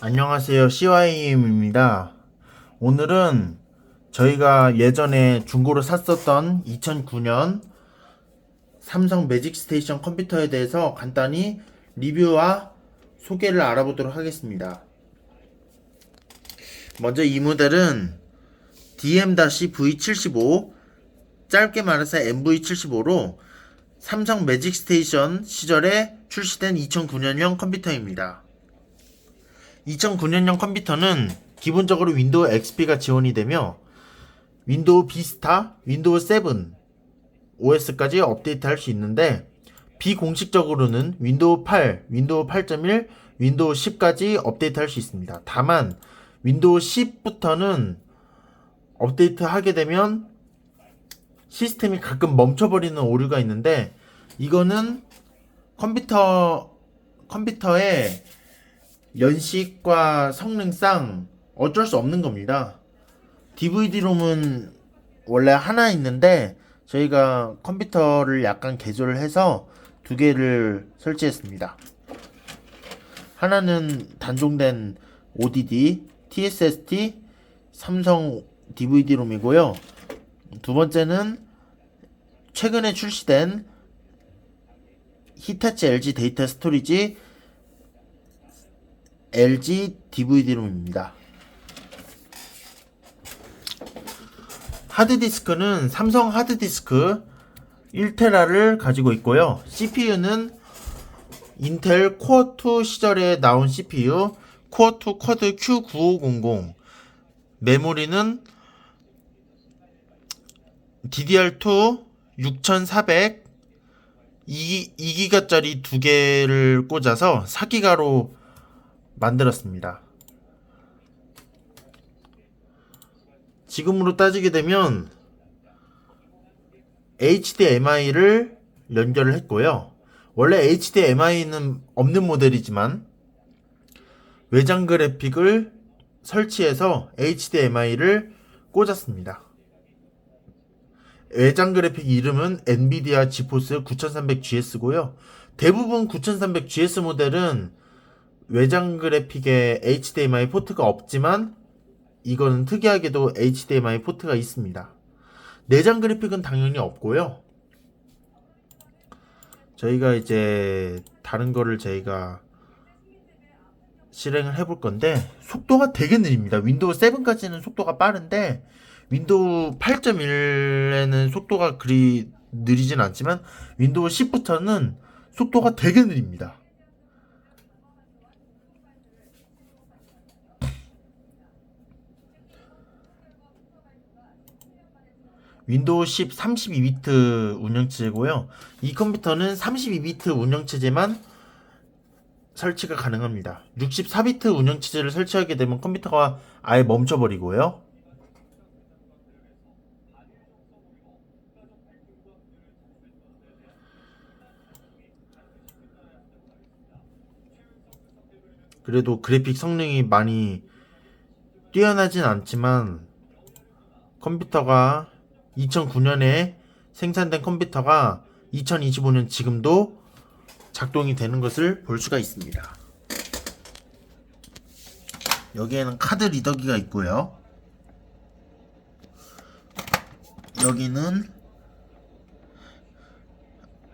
안녕하세요. CYM입니다. 오늘은 저희가 예전에 중고로 샀었던 2009년 삼성 매직 스테이션 컴퓨터에 대해서 간단히 리뷰와 소개를 알아보도록 하겠습니다. 먼저 이 모델은 DM-V75 짧게 말해서 MV75로 삼성 매직 스테이션 시절에 출시된 2009년형 컴퓨터입니다. 2009년형 컴퓨터는 기본적으로 윈도우 XP가 지원이 되며 윈도우 비스타, 윈도우 7 OS까지 업데이트 할 수 있는데 비공식적으로는 윈도우 8, 윈도우 8.1, 윈도우 10까지 업데이트 할 수 있습니다. 다만 윈도우 10부터는 업데이트 하게 되면 시스템이 가끔 멈춰버리는 오류가 있는데 이거는 컴퓨터 컴퓨터의 연식과 성능상 어쩔 수 없는 겁니다. DVD-롬은 원래 하나 있는데 저희가 컴퓨터를 약간 개조를 해서 두 개를 설치했습니다. 하나는 단종된 ODD, TSST, 삼성 DVD-롬이고요. 두 번째는 최근에 출시된 히타치 LG 데이터 스토리지 LG DVD-롬입니다. 하드디스크는 삼성 하드디스크 1테라를 가지고 있고요. CPU는 인텔 코어2 시절에 나온 CPU 코어2 쿼드 Q9500 메모리는 DDR2 6400 2, 2기가짜리 두 개를 꽂아서 4기가로 만들었습니다. 지금으로 따지게 되면 HDMI를 연결을 했고요. 원래 HDMI는 없는 모델이지만 외장 그래픽을 설치해서 HDMI를 꽂았습니다. 외장 그래픽 이름은 엔비디아 지포스 9300GS고요. 대부분 9300GS 모델은 외장 그래픽에 HDMI 포트가 없지만 이거는 특이하게도 HDMI 포트가 있습니다. 내장 그래픽은 당연히 없고요. 저희가 이제 다른 거를 저희가 실행을 해볼 건데 속도가 되게 느립니다. 윈도우 7까지는 속도가 빠른데 윈도우 8.1에는 속도가 그리 느리진 않지만 윈도우 10부터는 속도가 되게 느립니다. 윈도우 10 32비트 운영체제고요. 이 컴퓨터는 32비트 운영체제만 설치가 가능합니다. 64비트 운영체제를 설치하게 되면 컴퓨터가 아예 멈춰버리고요. 그래도 그래픽 성능이 많이 뛰어나진 않지만 컴퓨터가 2009년에 생산된 컴퓨터가 2025년 지금도 작동이 되는 것을 볼 수가 있습니다. 여기에는 카드 리더기가 있고요. 여기는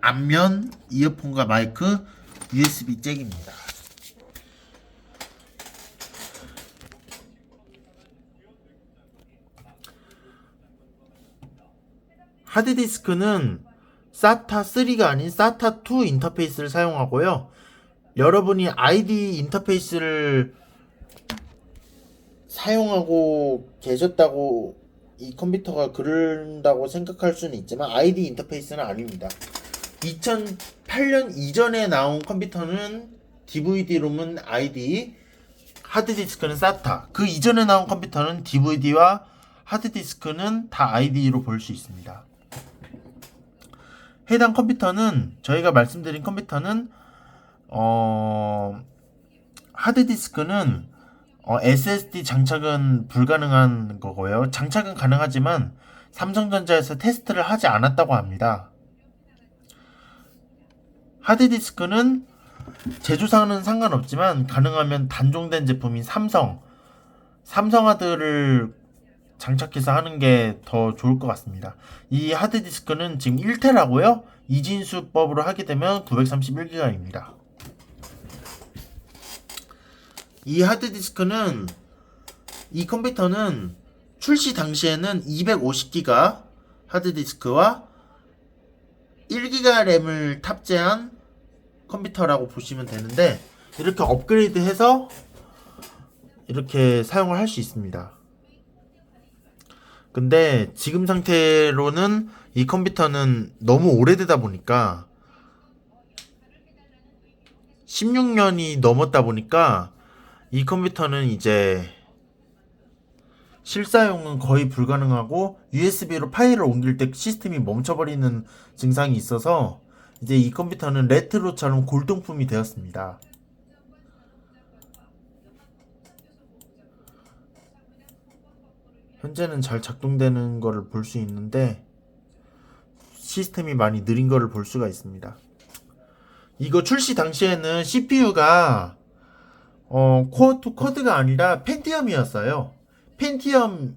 앞면 이어폰과 마이크 USB 잭입니다. 하드디스크는 SATA 3가 아닌 SATA 2 인터페이스를 사용하고요. 여러분이 ID 인터페이스를 사용하고 계셨다고 이 컴퓨터가 그런다고 생각할 수는 있지만 ID 인터페이스는 아닙니다. 2008년 이전에 나온 컴퓨터는 DVD-롬은 ID, 하드디스크는 SATA. 그 이전에 나온 컴퓨터는 DVD와 하드디스크는 다 ID로 볼 수 있습니다. 해당 컴퓨터는 저희가 말씀드린 컴퓨터는 어 하드디스크는 어, SSD 장착은 불가능한 거고요. 장착은 가능하지만 삼성전자에서 테스트를 하지 않았다고 합니다. 하드디스크는 제조사는 상관없지만 가능하면 단종된 제품인 삼성, 삼성하드를 장착해서 하는 게 더 좋을 것 같습니다. 이 하드디스크는 지금 1테라고요. 이진수법으로 하게 되면 931기가입니다. 이 하드디스크는 이 컴퓨터는 출시 당시에는 250기가 하드디스크와 1기가 램을 탑재한 컴퓨터라고 보시면 되는데 이렇게 업그레이드해서 이렇게 사용을 할 수 있습니다. 근데 지금 상태로는 이 컴퓨터는 너무 오래되다 보니까 16년이 넘었다 보니까 이 컴퓨터는 이제 실사용은 거의 불가능하고 USB로 파일을 옮길 때 시스템이 멈춰버리는 증상이 있어서 이제 이 컴퓨터는 레트로처럼 골동품이 되었습니다. 현재는 잘 작동되는 거를 볼수 있는데 시스템이 많이 느린 거를 볼 수가 있습니다. 이거 출시 당시에는 CPU가 어, 코어 투 코드가 아니라 펜티엄이었어요. 펜티엄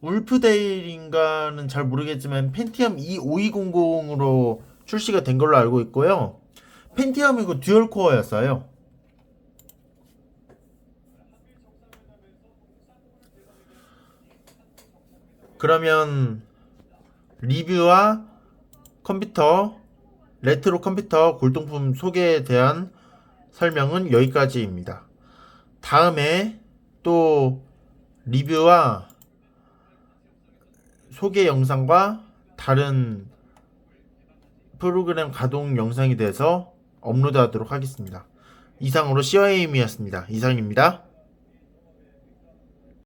울프데일인가는 잘 모르겠지만 펜티엄 25200으로 출시가 된 걸로 알고 있고요. 펜티엄이고 듀얼 코어였어요. 그러면 리뷰와 컴퓨터 레트로 컴퓨터 골동품 소개에 대한 설명은 여기까지입니다. 다음에 또 리뷰와 소개 영상과 다른 프로그램 가동 영상이 돼서 업로드하도록 하겠습니다. 이상으로 CIM이었습니다. 이상입니다.